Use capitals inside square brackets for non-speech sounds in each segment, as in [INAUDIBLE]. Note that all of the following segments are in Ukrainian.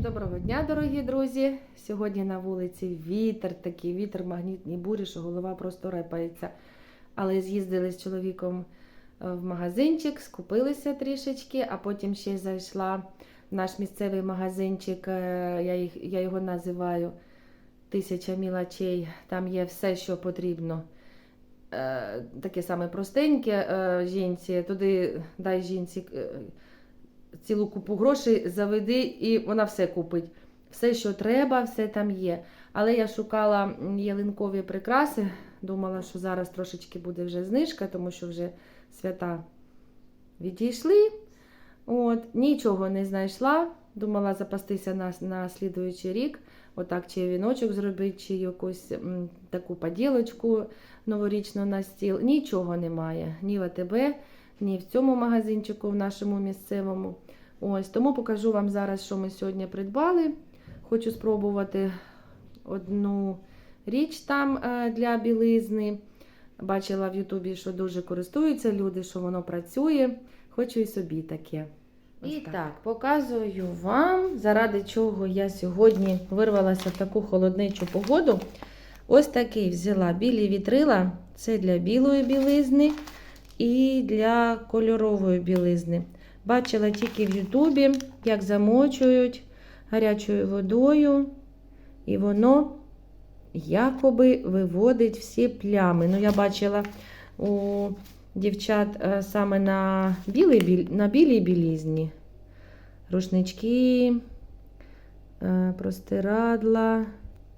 Доброго дня, дорогі друзі! Сьогодні на вулиці вітер, такий вітер магнітній бурі, що голова просто репається. Але з'їздили з чоловіком е, в магазинчик, скупилися трішечки, а потім ще зайшла в наш місцевий магазинчик. е, Я, їх, я його називаю Тисяча мілочей. Там є все, що потрібно. Е, Таке саме простеньке жінці. Туди дай жінці. Цілу купу грошей заведи, і вона все купить. Все, що треба, все там є. Але я шукала ялинкові прикраси. Думала, що зараз трошечки буде вже знижка, тому що вже свята відійшли. От, нічого не знайшла. Думала запастися на, на слідуючий рік. Отак, чи віночок зробити, чи якусь м, таку поділочку новорічну на стіл. Нічого немає. Ні в АТБ, ні в цьому магазинчику, в нашому місцевому. Ось, тому покажу вам зараз, що ми сьогодні придбали. Хочу спробувати одну річ там е, для білизни. Бачила в Ютубі, що дуже користуються люди, що воно працює. Хочу і собі таке. І так. показую вам, заради чого я сьогодні вирвалася в таку холодничу погоду. Ось такий взяла білі вітрила. Це для білої білизни і для кольорової білизни. Бачила тільки в Ютубі, як замочують гарячою водою, і воно якоби виводить всі плями. Ну, я бачила у дівчат е, саме на білій, на білій білізні. Рушнички, е, простирадла.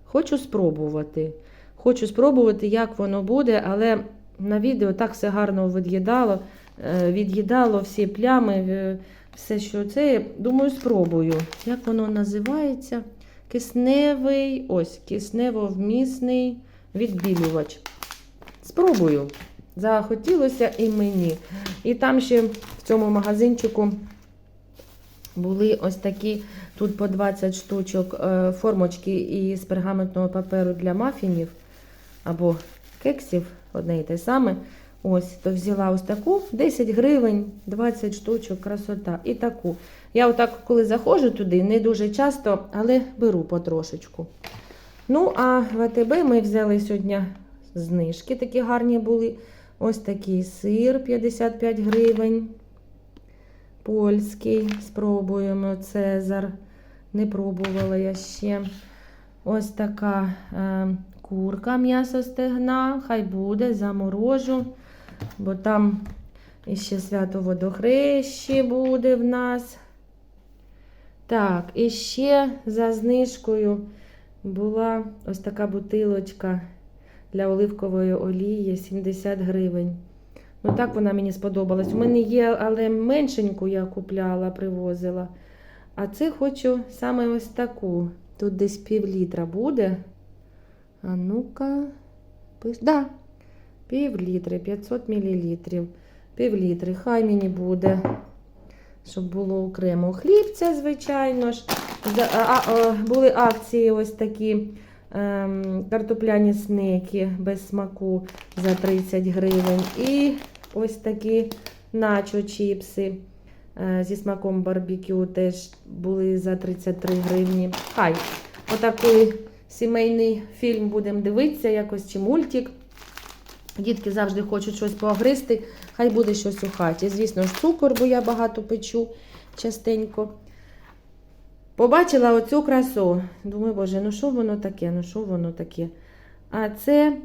Хочу спробувати. Хочу спробувати, як воно буде, але на відео так все гарно від'їдало, від'їдало всі плями, е, все, що це. Думаю, спробую. Як воно називається? Кисневий, ось, киснево-вмісний відбілювач. Спробую. Захотілося і мені. І там ще в цьому магазинчику були ось такі, тут по 20 штучок е, формочки із пергаментного паперу для мафінів або кексів, одне і те саме. Ось, то взяла ось таку 10 гривень, 20 штучок, красота. І таку. Я отак, коли заходжу туди, не дуже часто, але беру потрошечку. Ну, а в АТБ ми взяли сьогодні знижки, такі гарні були. Ось такий сир 55 гривень. Польський. Спробуємо Цезар. Не пробувала я ще. Ось така е, курка м'ясо стегна. Хай буде, заморожу. Бо там іще свято водохрещі буде в нас. Так, і ще за знижкою була ось така бутилочка для оливкової олії 70 гривень. Ну, так вона мені сподобалась. У мене є, але меншеньку я купляла, привозила. А це хочу саме ось таку. Тут десь пів літра буде. А ну-ка. Пиш... Да, пів літри, 500 мл. Пів літри. Хай мені буде. Щоб було окремо хлібця, звичайно ж. Були акції ось такі ем, картопляні снеки без смаку за 30 гривень. І ось такі начо чіпси е, зі смаком барбекю теж були за 33 гривні. Хай, отакий сімейний фільм будемо дивитися, якось чи мультик. Дітки завжди хочуть щось погризти, хай буде щось у хаті. Звісно ж, цукор, бо я багато печу частенько. Побачила оцю красу. Думаю, боже, ну що воно таке? Ну що воно таке? А це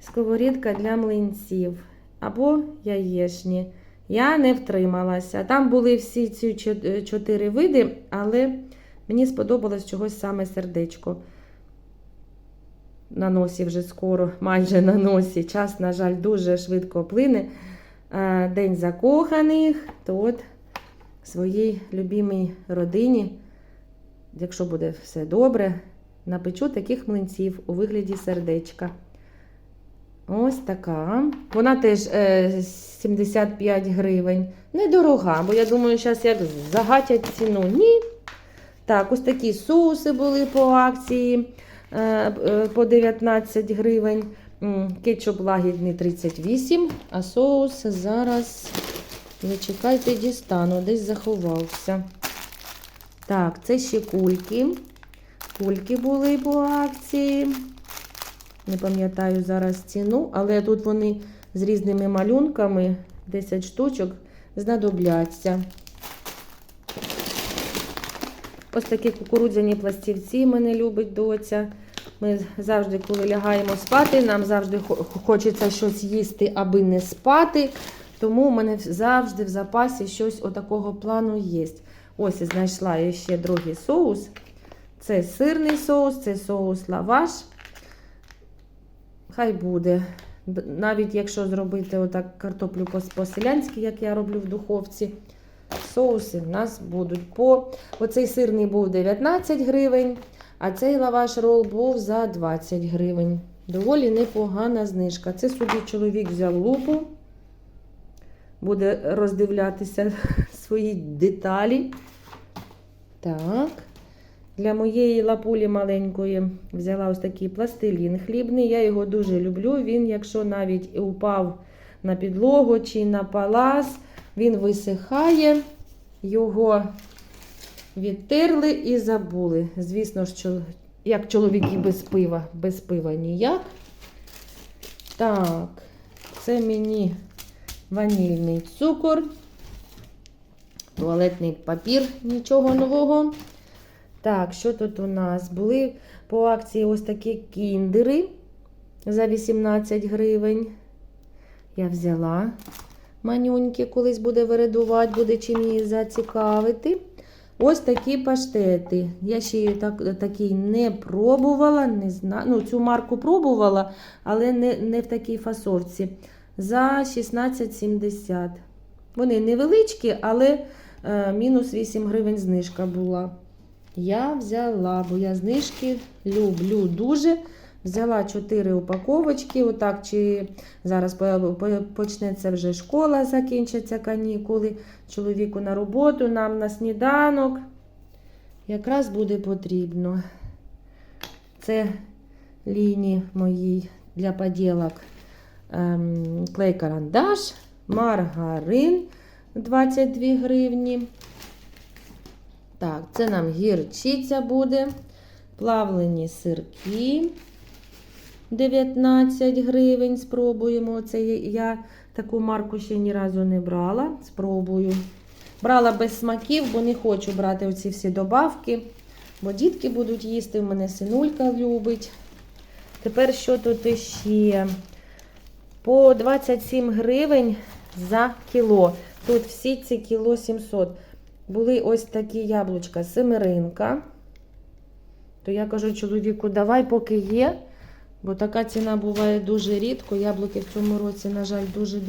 сковорідка для млинців або яєчні. Я не втрималася. Там були всі ці чотири види, але мені сподобалось чогось саме сердечко. На носі вже скоро, майже на носі. Час, на жаль, дуже швидко плине. Е, День закоханих, то от своїй любимій родині, якщо буде все добре, напечу таких млинців у вигляді сердечка. Ось така. Вона теж е, 75 гривень. Недорога, бо я думаю, зараз як загатять ціну. Ні. Так, ось такі соуси були по акції е, е, по 19 гривень. Кетчуп лагідний 38, а соус зараз, зачекайте, дістану, десь заховався. Так, це ще кульки. Кульки були по акції. Не пам'ятаю зараз ціну, але тут вони з різними малюнками, 10 штучок, знадобляться. Ось такі кукурудзяні пластівці мене любить доця. Ми завжди, коли лягаємо спати, нам завжди хочеться щось їсти, аби не спати. Тому у мене завжди в запасі щось отакого плану є. Ось і знайшла я ще другий соус. Це сирний соус, це соус лаваш. Хай буде. Навіть якщо зробити отак картоплю по- по-селянськи, як я роблю в духовці, соуси в нас будуть по. Оцей сирний був 19 гривень, а цей лаваш рол був за 20 гривень. Доволі непогана знижка. Це собі чоловік взяв лупу, буде роздивлятися [LAUGHS] свої деталі. Так. Для моєї лапулі маленької взяла ось такий пластилін хлібний. Я його дуже люблю. Він, якщо навіть упав на підлогу чи на палас, він висихає, його відтерли і забули. Звісно чол- як чоловіки без пива, без пива ніяк. Так, це мені ванільний цукор, туалетний папір, нічого нового. Так, що тут у нас? Були по акції ось такі кіндери за 18 гривень. Я взяла манюньки, колись буде виридувати, буде чим її зацікавити. Ось такі паштети. Я ще так, такий не пробувала, не знаю. Ну, цю марку пробувала, але не, не в такій фасовці. За 16,70. Вони невеличкі, але е, мінус 8 гривень знижка була. Я взяла, бо я знижки люблю дуже. Взяла 4 упаковочки. Отак, чи зараз по- по- почнеться вже школа, закінчаться канікули. Чоловіку на роботу, нам на сніданок. Якраз буде потрібно. Це лінії мої для поділок. Ем, клей-карандаш, маргарин 22 гривні. Так, це нам гірчиця буде. Плавлені сирки 19 гривень. Спробуємо. Це я таку марку ще ні разу не брала. Спробую. Брала без смаків, бо не хочу брати оці всі добавки. Бо дітки будуть їсти, в мене синулька любить. Тепер що тут іще? По 27 гривень за кіло. Тут всі ці кіло 700. Були ось такі яблучка семеринка. То я кажу чоловіку, давай, поки є. Бо така ціна буває дуже рідко. Яблуки в цьому році, на жаль, дуже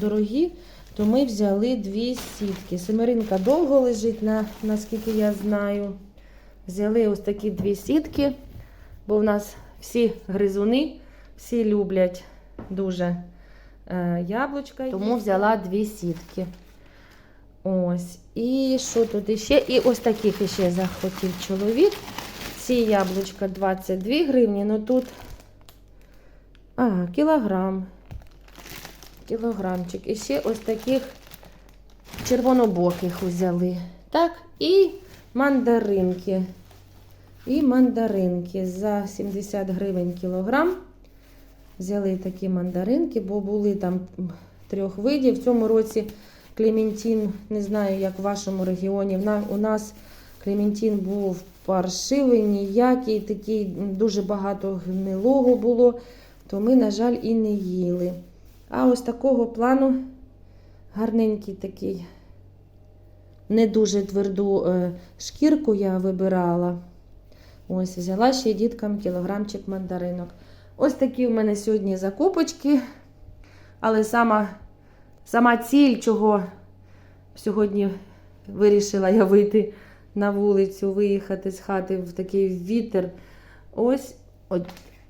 дорогі. То ми взяли дві сітки. Семеринка довго лежить, на, наскільки я знаю. Взяли ось такі дві сітки, бо в нас всі гризуни, всі люблять дуже е, яблучка. Тому взяла дві сітки. Ось. І що тут іще? І ось таких іще захотів чоловік. Ці яблучка 22 гривні, ну тут. А, кілограм. Кілограмчик. І ще ось таких червонобоких взяли. Так, і мандаринки. І мандаринки за 70 гривень кілограм. Взяли такі мандаринки, бо були там трьох видів. В цьому році Клементін, не знаю, як в вашому регіоні. У нас Клементін був паршивий, ніякий, такий дуже багато гнилого було, то ми, на жаль, і не їли. А ось такого плану гарненький такий, не дуже тверду е, шкірку я вибирала. Ось, взяла ще діткам кілограмчик мандаринок. Ось такі в мене сьогодні закупочки. Але сама, сама ціль, чого сьогодні вирішила я вийти на вулицю, виїхати з хати в такий вітер. Ось от,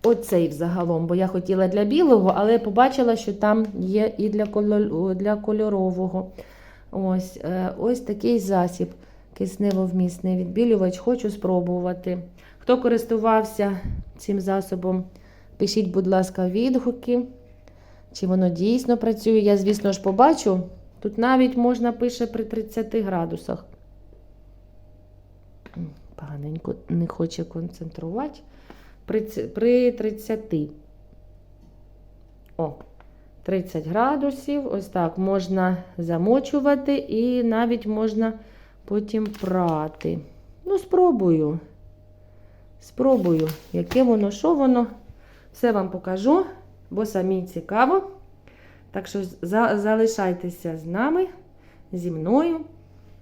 оцей взагалом. Бо я хотіла для білого, але побачила, що там є і для, для кольорового. Ось, е, ось такий засіб кисневовмісний відбілювач. Хочу спробувати. Хто користувався цим засобом, пишіть, будь ласка, відгуки. Чи воно дійсно працює? Я, звісно ж, побачу. Тут навіть можна пише при 30 градусах. Поганенько не хоче концентрувати. При, при 30. О, 30 градусів. Ось так можна замочувати і навіть можна потім прати. Ну, спробую. Спробую, яке воно, що воно. Все вам покажу, бо самі цікаво. Так що за, залишайтеся з нами, зі мною.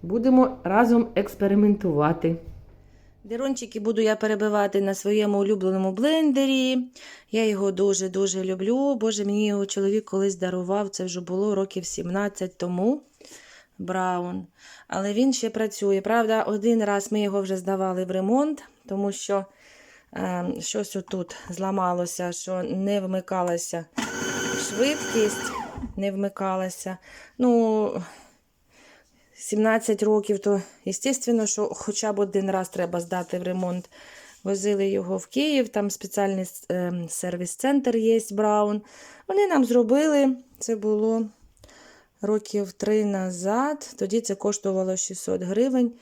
Будемо разом експериментувати. Дерончики буду я перебивати на своєму улюбленому блендері. Я його дуже-дуже люблю. Боже, мені його чоловік колись дарував, це вже було років 17 тому. Браун. Але він ще працює. Правда, один раз ми його вже здавали в ремонт, тому що е, щось отут зламалося, що не вмикалася швидкість, не вмикалася. Ну, 17 років, то, звісно, що хоча б один раз треба здати в ремонт. Возили його в Київ, там спеціальний е, сервіс-центр є Браун. Вони нам зробили, це було років три назад. Тоді це коштувало 600 гривень.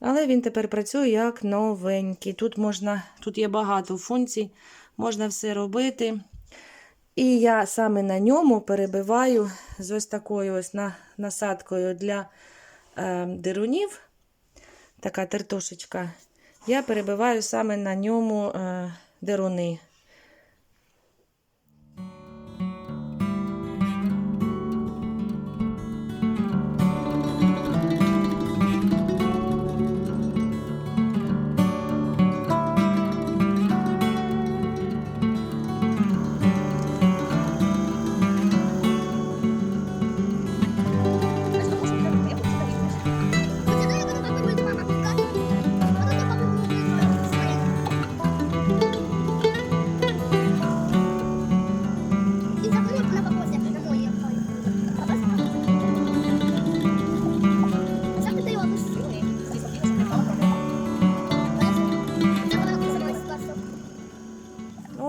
Але він тепер працює як новенький. Тут можна, тут є багато функцій, можна все робити. І я саме на ньому перебиваю з ось такою ось на, насадкою для дирунів. Така тертушечка. Я перебиваю саме на ньому е, дируни.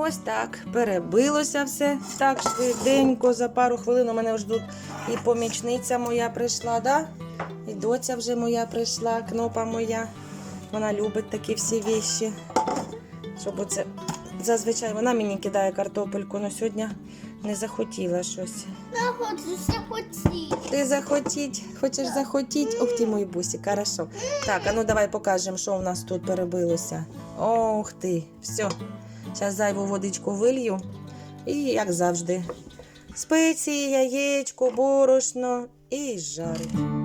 Ось так, перебилося все так швиденько, за пару хвилин у мене вже тут і помічниця моя прийшла, да? і доця вже моя прийшла, кнопа моя. Вона любить такі всі віші. Щоб оце... Зазвичай вона мені кидає картопельку, але сьогодні не захотіла щось. Ти захотіть, хочеш захотіть? Ох ти мой бусик, хорошо. Так, а ну давай покажемо, що у нас тут перебилося. Ох ти, все. Зараз зайву водичку вилью. І як завжди. Спеції, яєчко, борошно і жарить.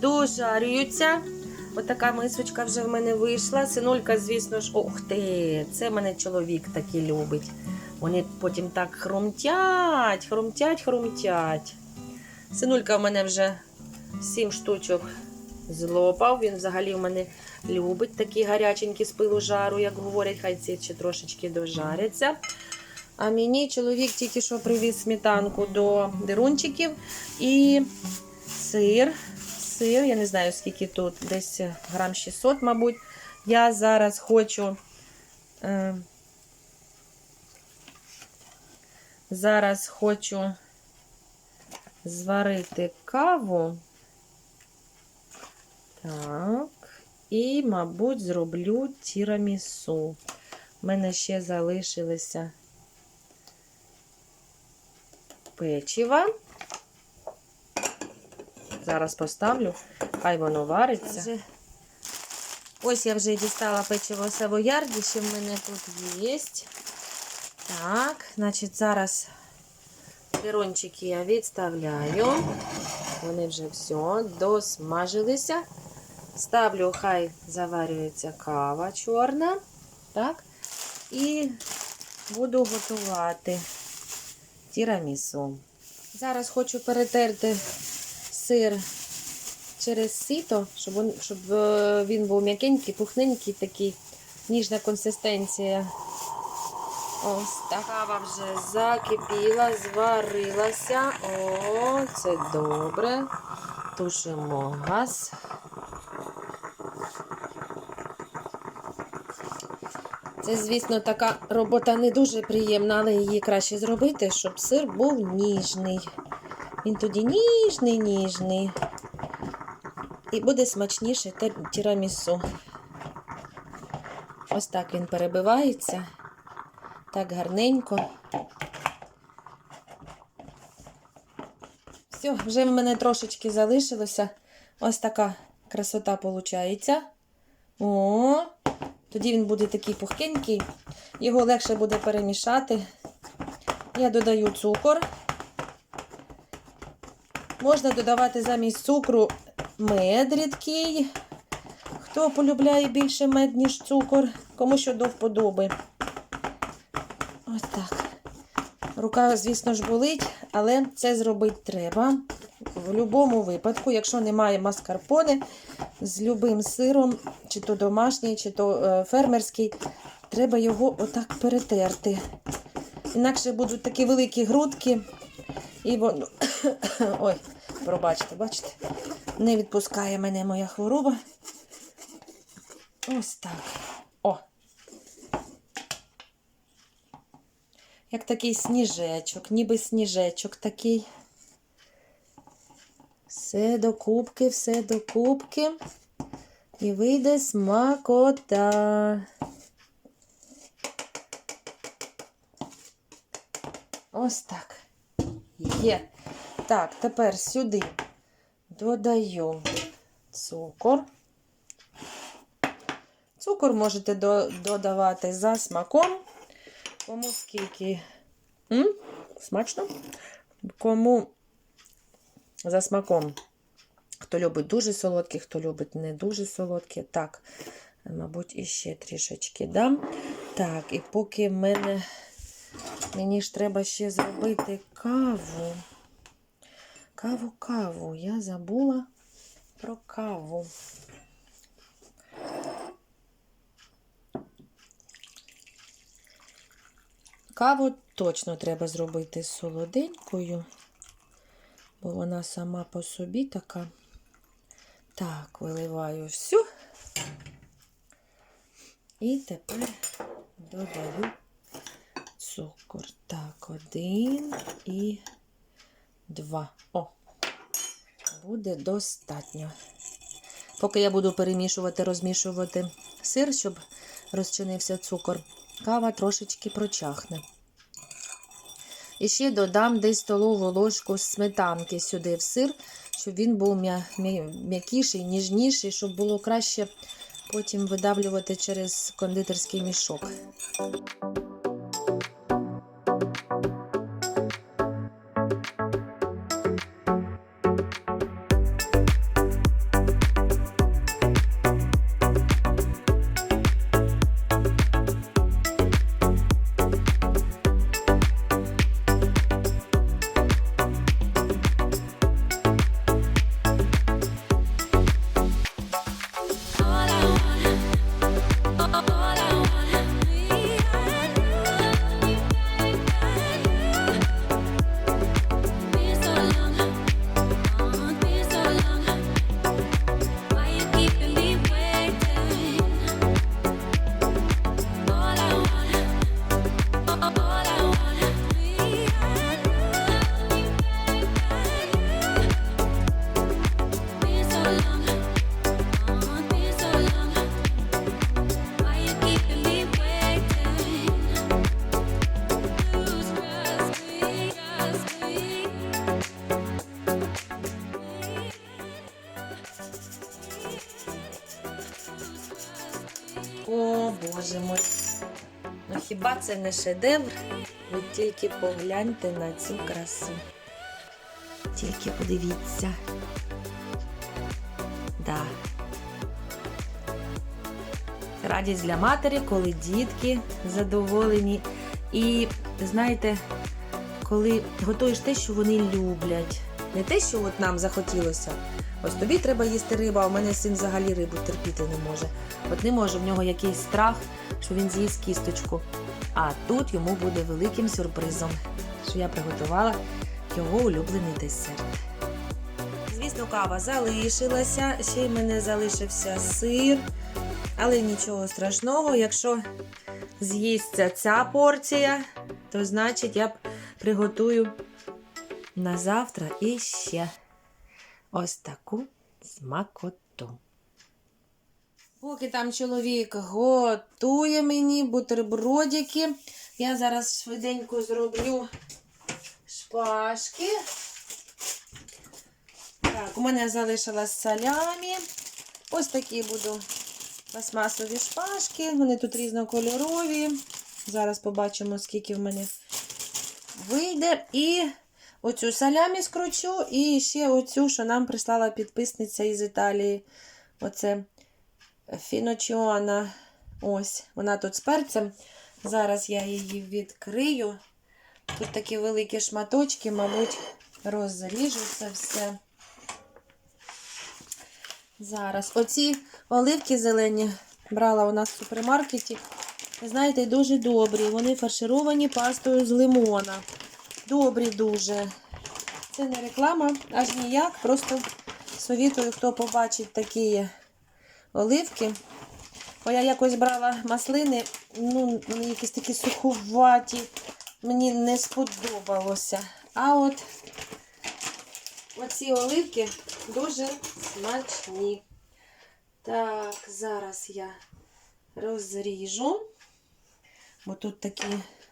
Дожарюються. Отака мисочка вже в мене вийшла. Синулька, звісно ж, ох ти, це мене чоловік такий любить. Вони потім так хрумтять, хрумтять, хрумтять. Синулька в мене вже сім штучок злопав. Він взагалі в мене любить такі гаряченькі з пилу жару, як говорять, хай ці ще трошечки дожаряться. А мені чоловік тільки що привіз сметанку до дирунчиків і сир. Сир, я не знаю, скільки тут, десь грам 600, мабуть. Я зараз хочу. Е, зараз хочу зварити каву. Так. І, мабуть, зроблю тірамісу. У мене ще залишилися печива. Зараз поставлю, хай воно вариться. Ось я вже дістала печиво савоярді, що в мене тут є. Так, значить, зараз пирончики я відставляю. Вони вже все досмажилися. Ставлю, хай заварюється кава чорна. Так. І буду готувати тірамісу. Зараз хочу перетерти сир через сито, щоб він, щоб е, він був м'якенький, пухненький, такий, ніжна консистенція. Ось так. Кава вже закипіла, зварилася. О, це добре. Тушимо газ. Це, звісно, така робота не дуже приємна, але її краще зробити, щоб сир був ніжний. Він тоді ніжний, ніжний. І буде смачніше тірамісу. Ось так він перебивається. Так гарненько. Все, вже в мене трошечки залишилося. Ось така красота виходить. О, тоді він буде такий пухкенький. Його легше буде перемішати. Я додаю цукор. Можна додавати замість цукру мед рідкий. Хто полюбляє більше мед, ніж цукор, кому що до вподоби. Ось так. Рука, звісно ж, болить, але це зробити треба. В будь-якому випадку, якщо немає маскарпоне, з любим сиром, чи то домашній, чи то е, фермерський, треба його отак перетерти. Інакше будуть такі великі грудки, і воно. [COUGHS] Ой, пробачте, бачите, не відпускає мене моя хвороба. Ось так. О! Як такий сніжечок, ніби сніжечок такий. Все до кубки, все до кубки. І вийде смакота. Ось так. Є. Так, тепер сюди додаю цукор. Цукор можете до- додавати за смаком. Кому скільки. М? Смачно? Кому за смаком. Хто любить дуже солодкі, хто любить не дуже солодкі. Так, мабуть, іще трішечки дам. Так, і поки мене мені ж треба ще зробити каву. Каву, каву. Я забула про каву. Каву точно треба зробити солоденькою, бо вона сама по собі така. Так, виливаю всю. І тепер додаю цукор. Так, один і два. О, буде достатньо. Поки я буду перемішувати, розмішувати сир, щоб розчинився цукор, кава трошечки прочахне. І ще додам десь столову ложку сметанки сюди в сир, щоб він був м'я- м'я- м'якіший, ніжніший, щоб було краще потім видавлювати через кондитерський мішок. Це не шедевр? Ви тільки погляньте на цю красу. Тільки подивіться. Да. Радість для матері, коли дітки задоволені. І знаєте, коли готуєш те, що вони люблять. Не те, що от нам захотілося. Ось тобі треба їсти рибу, а у мене син взагалі рибу терпіти не може. От не може, в нього якийсь страх, що він з'їсть кісточку. А тут йому буде великим сюрпризом, що я приготувала його улюблений десерт. Звісно, кава залишилася, ще й мене залишився сир, але нічого страшного, якщо з'їсться ця порція, то значить я приготую на завтра і ще ось таку смакоту. Поки там чоловік готує мені бутербродики, я зараз швиденько зроблю шпажки. Так, у мене залишилась салямі. Ось такі буду пластмасові шпажки. Вони тут різнокольорові. Зараз побачимо, скільки в мене вийде. І оцю салямі скручу, і ще оцю, що нам прислала підписниця із Італії. Оце фіночіона. Ось, вона тут з перцем. Зараз я її відкрию. Тут такі великі шматочки, мабуть, розріжу це все. Зараз. Оці оливки зелені брала у нас в супермаркеті. Знаєте, дуже добрі. Вони фаршировані пастою з лимона. Добрі дуже. Це не реклама, аж ніяк. Просто совітую, хто побачить такі оливки. Бо я якось брала маслини, ну, якісь такі суховаті. Мені не сподобалося. А от оці оливки дуже смачні. Так, зараз я розріжу, бо тут такі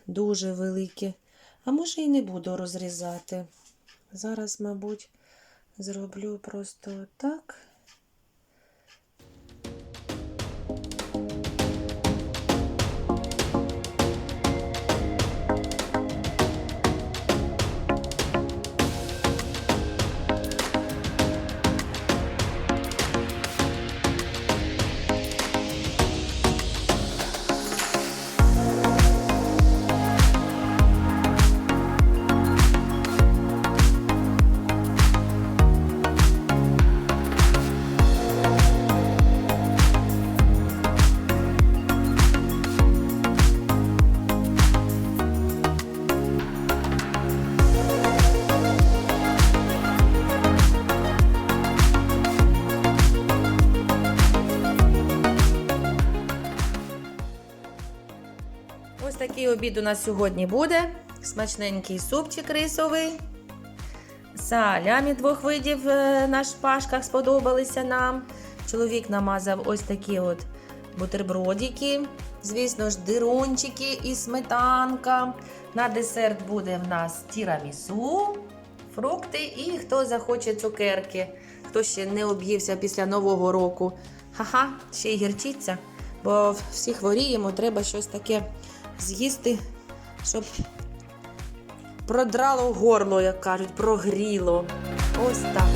дуже великі. А може і не буду розрізати. Зараз, мабуть, зроблю просто так. Обід у нас сьогодні буде. Смачненький супчик рисовий. Салямі двох видів е, на шпажках сподобалися нам. Чоловік намазав ось такі от бутербродики. Звісно ж, дирунчики і сметанка. На десерт буде в нас тірамісу, фрукти і хто захоче цукерки. Хто ще не об'ївся після Нового року. Ха-ха, ще й гірчиця. Бо всі хворіємо, треба щось таке з'їсти, щоб продрало горло, як кажуть, прогріло. Ось так.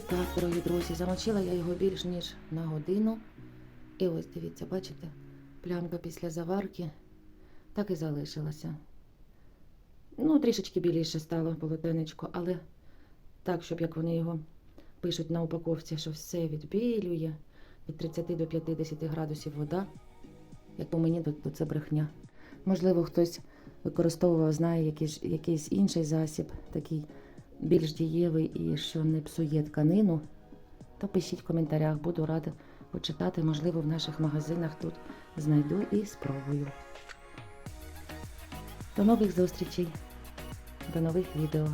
Так, дорогі друзі, замочила я його більш ніж на годину. І ось дивіться, бачите, плямка після заварки так і залишилася. Ну, трішечки біліше стало полотенечко, але так, щоб як вони його пишуть на упаковці, що все відбілює від 30 до 50 градусів вода. Як по мені, то це брехня. Можливо, хтось використовував, знає якийсь, якийсь інший засіб, такий більш дієвий і що не псує тканину, то пишіть в коментарях, буду рада почитати. Можливо, в наших магазинах тут знайду і спробую. До нових зустрічей, до нових відео.